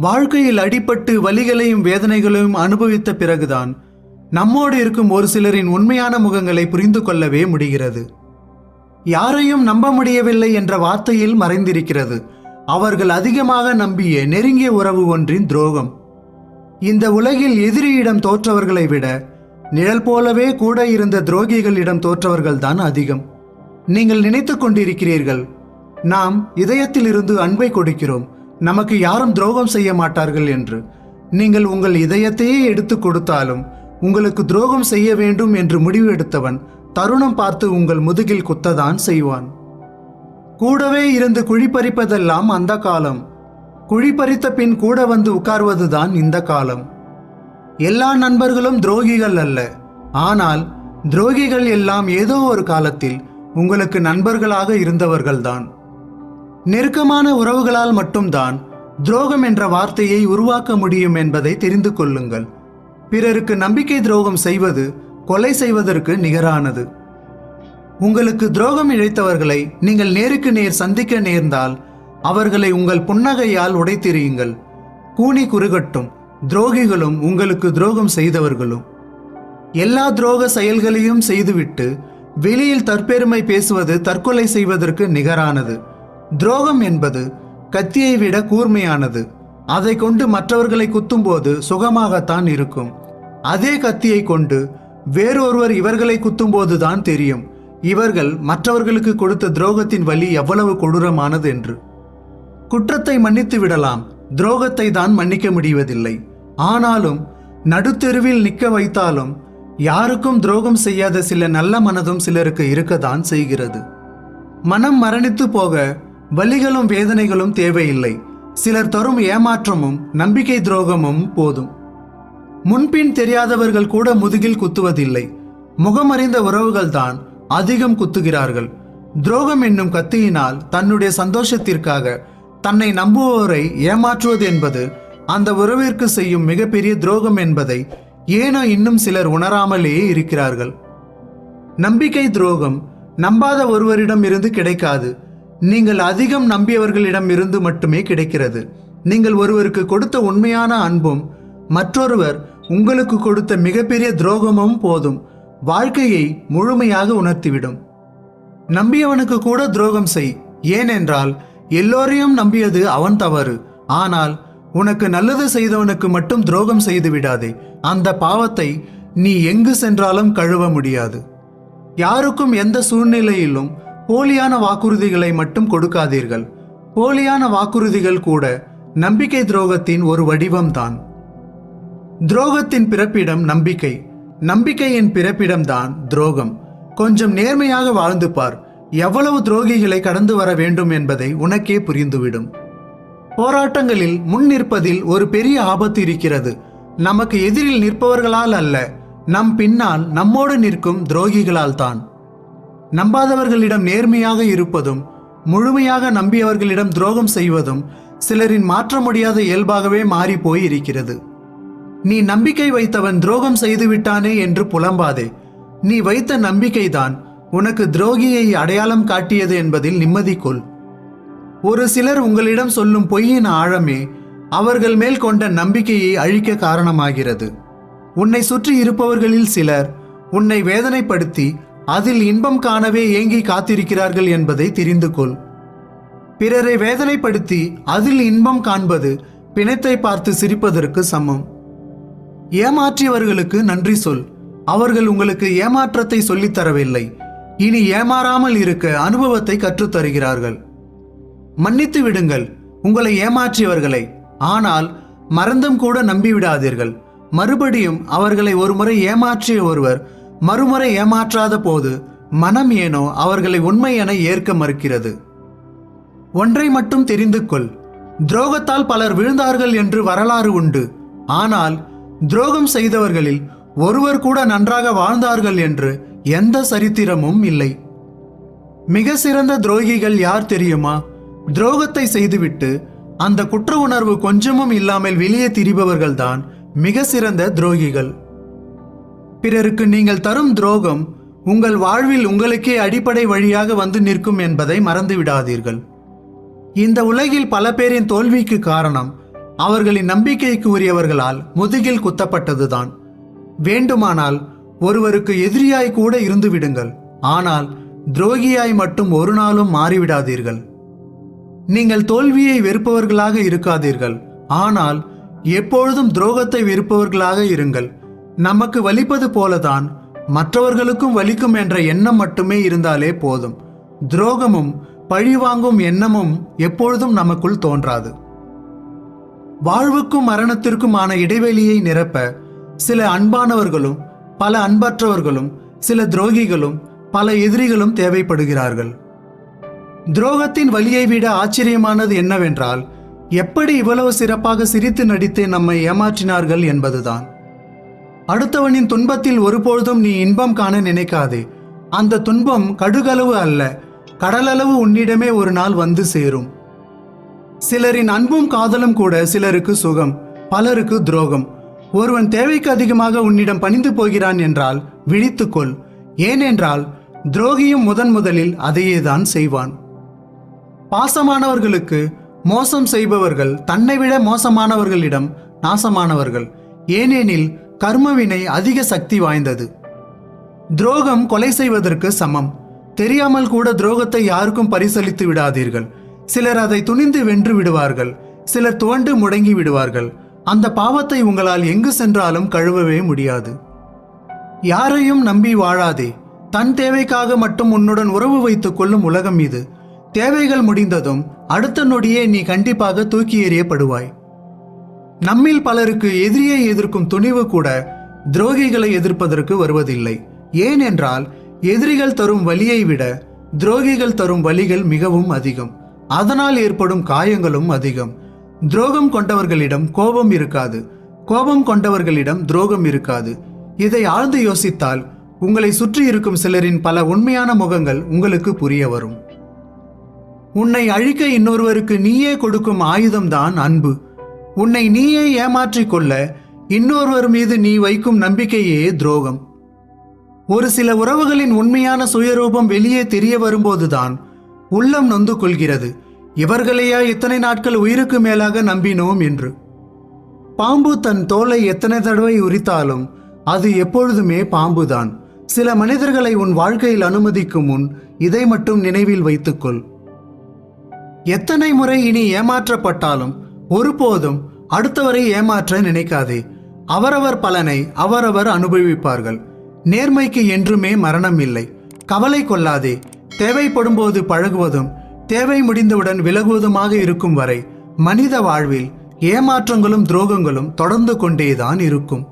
வாழ்க்கையில் அடிபட்டு வலிகளையும் வேதனைகளையும் அனுபவித்த பிறகுதான் நம்மோடு இருக்கும் ஒரு சிலரின் உண்மையான முகங்களை புரிந்து கொள்ளவே முடிகிறது. யாரையும் நம்ப முடியவில்லை என்ற வார்த்தையில் மறைந்திருக்கிறது. அவர்கள் அதிகமாக நம்பிய நெருங்கிய உறவு ஒன்றின் துரோகம். இந்த உலகில் எதிரியிடம் தோற்றவர்களை விட நிழல் போலவே கூட இருந்த துரோகிகளிடம் தோற்றவர்கள்தான் அதிகம். நீங்கள் நினைத்து கொண்டிருக்கிறீர்கள் நாம் இதயத்திலிருந்து அன்பை கொடுக்கிறோம். நமக்கு யாரும் துரோகம் செய்ய மாட்டார்கள் என்று. நீங்கள் உங்கள் இதயத்தையே எடுத்து கொடுத்தாலும் உங்களுக்கு துரோகம் செய்ய வேண்டும் என்று முடிவு எடுத்தவன் தருணம் பார்த்து உங்கள் முதுகில் குத்ததான் செய்வான். கூடவே இருந்து குழி பறிப்பதெல்லாம் அந்த காலம். குழி பறித்த பின் கூட வந்து உட்கார்வதுதான் இந்த காலம். எல்லா நண்பர்களும் துரோகிகள் அல்ல. ஆனால் துரோகிகள் எல்லாம் ஏதோ ஒரு காலத்தில் உங்களுக்கு நண்பர்களாக இருந்தவர்கள்தான். நெருக்கமான உறவுகளால் மட்டும்தான் துரோகம் என்ற வார்த்தையை உருவாக்க முடியும் என்பதை தெரிந்து கொள்ளுங்கள். பிறருக்கு நம்பிக்கை துரோகம் செய்வது கொலை செய்வதற்கு நிகரானது. உங்களுக்கு துரோகம் இழைத்தவர்களை நீங்கள் நேருக்கு நேர் சந்திக்க நேர்ந்தால் அவர்களை உங்கள் புன்னகையால் உடைத்தெறியுங்கள். கூனி குறுகட்டும் துரோகிகளும் உங்களுக்கு துரோகம் செய்தவர்களும். எல்லா துரோக செயல்களையும் செய்துவிட்டு வெளியில் தற்பெருமை பேசுவது தற்கொலை செய்வதற்கு நிகரானது. துரோகம் என்பது கத்தியை விட கூர்மையானது. அதை கொண்டு மற்றவர்களை குத்தும்போது சுகமாகத்தான் இருக்கும். அதே கத்தியை கொண்டு வேறொருவர் இவர்களை குத்தும்போது தான் தெரியும். இவர்கள் மற்றவர்களுக்கு கொடுத்த துரோகத்தின் வலி எவ்வளவு கொடூரமானது என்று. குற்றத்தை மன்னித்து விடலாம். துரோகத்தை தான் மன்னிக்க முடிவதில்லை. ஆனாலும் நடுத்தெருவில் நிற்க வைத்தாலும் யாருக்கும் துரோகம் செய்யாத சில நல்ல மனதும் சிலருக்கு இருக்கத்தான் செய்கிறது. மனம் மரணித்து போக வலிகளும் வேதனைகளும் தேவையில்லை. சிலர் தரும் ஏமாற்றமும் நம்பிக்கை துரோகமும் போதும். முன்பின் தெரியாதவர்கள் கூட முதுகில் குத்துவதில்லை. முகமறிந்த உறவுகள்தான் அதிகம் குத்துகிறார்கள். துரோகம் என்னும் கத்தியினால் தன்னுடைய சந்தோஷத்திற்காக தன்னை நம்புவோரை ஏமாற்றுவது என்பது அந்த உறவிற்கு செய்யும் மிகப்பெரிய துரோகம் என்பதை ஏனோ இன்னும் சிலர் உணராமலேயே இருக்கிறார்கள். நம்பிக்கை துரோகம் நம்பாத ஒருவரிடம் இருந்து கிடைக்காது. நீங்கள் அதிகம் நம்பியவர்களிடம் இருந்து மட்டுமே கிடைக்கிறது. நீங்கள் ஒருவருக்கு கொடுத்த உண்மையான அன்பும் மற்றொருவர் உங்களுக்கு கொடுத்த மிகப்பெரிய துரோகமும் போதும். வாழ்க்கையை முழுமையாக உணர்த்திவிடும். நம்பியவனுக்கு கூட துரோகம் செய். ஏனென்றால் எல்லோரையும் நம்பியது அவன் தவறு. ஆனால் உனக்கு நல்லது செய்தவனுக்கு மட்டும் துரோகம் செய்து விடாதே. அந்த பாவத்தை நீ எங்கு சென்றாலும் கழுவ முடியாது. யாருக்கும் எந்த சூழ்நிலையிலும் போலியான வாக்குறுதிகளை மட்டும் கொடுக்காதீர்கள். போலியான வாக்குறுதிகள் கூட நம்பிக்கை துரோகத்தின் ஒரு வடிவம்தான். துரோகத்தின் பிறப்பிடம் நம்பிக்கை. நம்பிக்கையின் பிறப்பிடம்தான் துரோகம். கொஞ்சம் நேர்மையாக வாழ்ந்து பார். எவ்வளவு துரோகிகளை கடந்து வர வேண்டும் என்பதை உனக்கே புரிந்துவிடும். போராட்டங்களில் முன் நிற்பதில் ஒரு பெரிய ஆபத்து இருக்கிறது. நமக்கு எதிரில் நிற்பவர்களால் அல்ல நம் பின்னால் நம்மோடு நிற்கும் துரோகிகளால் தான் நம்பாதவர்களிடம் நேர்மையாக இருப்பதும் முழுமையாக நம்பியவர்களிடம் துரோகம் செய்வதும் சிலரின் மாற்ற முடியாத இயல்பாகவே மாறிப்போய் இருக்கிறது நீ நம்பிக்கை வைத்தவன் துரோகம் செய்துவிட்டானே என்று புலம்பாதே. நீ வைத்த நம்பிக்கைதான் உனக்கு துரோகியை அடையாளம் காட்டியது என்பதில் நிம்மதி கொள் ஒரு சிலர் உங்களிடம் சொல்லும் பொய்யின் ஆழமே அவர்கள் மேல் கொண்ட நம்பிக்கையை அழிக்க காரணமாகிறது. உன்னை சுற்றி இருப்பவர்களில் சிலர் உன்னை வேதனைப்படுத்தி அதில் இன்பம் காணவே ஏங்கி காத்திருக்கிறார்கள் என்பதை தெரிந்து கொள். பிறரை வேதனைப்படுத்தி அதில் இன்பம் காண்பது பிணத்தை பார்த்து சிரிப்பதற்கு சமம். ஏமாற்றியவர்களுக்கு நன்றி சொல். அவர்கள் உங்களுக்கு ஏமாற்றத்தை சொல்லித் தரவில்லை. இனி ஏமாறாமல் இருக்க அனுபவத்தை கற்றுத் தருகிறார்கள். மன்னித்து விடுங்கள் உங்களை ஏமாற்றியவர்களை. ஆனால் மறந்தும் கூட நம்பிவிடாதீர்கள். மறுபடியும் அவர்களை ஒருமுறை ஏமாற்றிய ஒருவர் மறுமுறை ஏமாற்றாத போது மனம் ஏனோ அவர்களை உண்மை என ஏற்க மறுக்கிறது. ஒன்றை மட்டும் தெரிந்து கொள். துரோகத்தால் பலர் விழுந்தார்கள் என்று வரலாறு உண்டு. ஆனால் துரோகம் செய்தவர்களில் ஒருவர் கூட நன்றாக வாழ்ந்தார்கள் என்று எந்த சரித்திரமும் இல்லை. மிக சிறந்த துரோகிகள் யார் தெரியுமா? துரோகத்தை செய்துவிட்டு அந்த குற்ற உணர்வு கொஞ்சமும் இல்லாமல் வெளியே திரிபவர்கள்தான் மிக சிறந்த துரோகிகள். பிறருக்கு நீங்கள் தரும் துரோகம் உங்கள் வாழ்வில் உங்களுக்கே அடிப்படை வழியாக வந்து நிற்கும் என்பதை மறந்து விடாதீர்கள் இந்த உலகில் பல பேரின் தோல்விக்கு காரணம் அவர்களின் நம்பிக்கைக்கு உரியவர்களால் முதுகில் குத்தப்பட்டதுதான். வேண்டுமானால் ஒருவருக்கு எதிரியாய் கூட இருந்துவிடுங்கள் ஆனால் துரோகியாய் மட்டும் ஒரு நாளும் மாறிவிடாதீர்கள். நீங்கள் தோல்வியை வெறுப்பவர்களாக இருக்காதீர்கள். ஆனால் எப்பொழுதும் துரோகத்தை வெறுப்பவர்களாக இருங்கள். நமக்கு வலிப்பது போலதான் மற்றவர்களுக்கும் வலிக்கும் என்ற எண்ணம் மட்டுமே இருந்தாலே போதும். துரோகமும் பழிவாங்கும் எண்ணமும் எப்பொழுதும் நமக்குள் தோன்றாது. வாழ்வுக்கும் மரணத்திற்குமான இடைவெளியை நிரப்ப சில அன்பானவர்களும் பல அன்பற்றவர்களும் சில துரோகிகளும் பல எதிரிகளும் தேவைப்படுகிறார்கள். துரோகத்தின் வலியை விட ஆச்சரியமானது என்னவென்றால் எப்படி இவ்வளவு சிறப்பாக சிரித்து நடித்து நம்மை ஏமாற்றினார்கள் என்பதுதான். அடுத்தவனின் துன்பத்தில் ஒருபொழுதும் நீ இன்பம் காண நினைக்காதே. அந்த துன்பம் கடுகளவு அல்ல கடலளவு உன்னிடமே ஒரு நாள் வந்து சேரும். சிலரின் அன்பும் காதலும் கூட சிலருக்கு சுகம் பலருக்கு துரோகம். ஒருவன் தேவைக்கு அதிகமாக உன்னிடம் பணிந்து போகிறான் என்றால் விழித்துக்கொள் ஏனென்றால் துரோகியும் முதன் முதலில் அதையேதான் செய்வான். பாசமானவர்களுக்கு மோசம் செய்பவர்கள் தன்னை விட மோசமானவர்களிடம் நாசமானவர்கள். ஏனெனில் கர்மவினை அதிக சக்தி வாய்ந்தது. துரோகம் கொலை செய்வதற்கு சமம். தெரியாமல் கூட துரோகத்தை யாருக்கும் பரிசளித்து விடாதீர்கள். சிலர் அதை துணிந்து வென்று விடுவார்கள். சிலர் துவண்டு முடங்கி விடுவார்கள். அந்த பாவத்தை உங்களால் எங்கு சென்றாலும் கழுவவே முடியாது. யாரையும் நம்பி வாழாதே. தன் தேவைக்காக மட்டும் உன்னுடன் உறவு வைத்துக் கொள்ளும் உலகம் இது. தேவைகள் முடிந்ததும் அடுத்த நொடியே நீ கண்டிப்பாக தூக்கி எறியப்படுவாய். நம்மில் பலருக்கு எதிரியை எதிர்க்கும் துணிவு கூட துரோகிகளை எதிர்ப்பதற்கு வருவதில்லை. ஏனென்றால் எதிரிகள் தரும் வலியை விட துரோகிகள் தரும் வலிகள் மிகவும் அதிகம். அதனால் ஏற்படும் காயங்களும் அதிகம். துரோகம் கொண்டவர்களிடம் கோபம் இருக்காது. கோபம் கொண்டவர்களிடம் துரோகம் இருக்காது. இதை ஆழ்ந்து யோசித்தால் உங்களை சுற்றி இருக்கும் சிலரின் பல உண்மையான முகங்கள் உங்களுக்கு புரிய வரும். உன்னை அழிக்க இன்னொருவருக்கு நீயே கொடுக்கும் ஆயுதம்தான் அன்பு. உன்னை நீயே ஏமாற்றிக் கொள்ள இன்னொருவர் மீது நீ வைக்கும் நம்பிக்கையே துரோகம். ஒரு சில உறவுகளின் உண்மையான சுயரூபம் வெளியே தெரிய வரும்போதுதான் உள்ளம் நொந்து கொள்கிறது. இவர்களையா இத்தனை நாட்கள் உயிருக்கு மேலாக நம்பினோம் என்று. பாம்பு தன் தோலை எத்தனை தடவை உரித்தாலும் அது எப்பொழுதுமே பாம்புதான். சில மனிதர்களை உன் வாழ்க்கையில் அனுமதிக்கும் முன் இதை மட்டும் நினைவில் வைத்துக்கொள். எத்தனை முறை இனி ஏமாற்றப்பட்டாலும் ஒருபோதும் அடுத்தவரை ஏமாற்ற நினைக்காதே. அவரவர் பலனை அவரவர் அனுபவிப்பார்கள். நேர்மைக்கு என்றுமே மரணம் இல்லை. கவலை கொள்ளாதே. தேவைப்படும்போது பழகுவதும் தேவை முடிந்தவுடன் விலகுவதுமாக இருக்கும் வரை மனித வாழ்வில் ஏமாற்றங்களும் துரோகங்களும் தொடர்ந்து கொண்டேதான் இருக்கும்.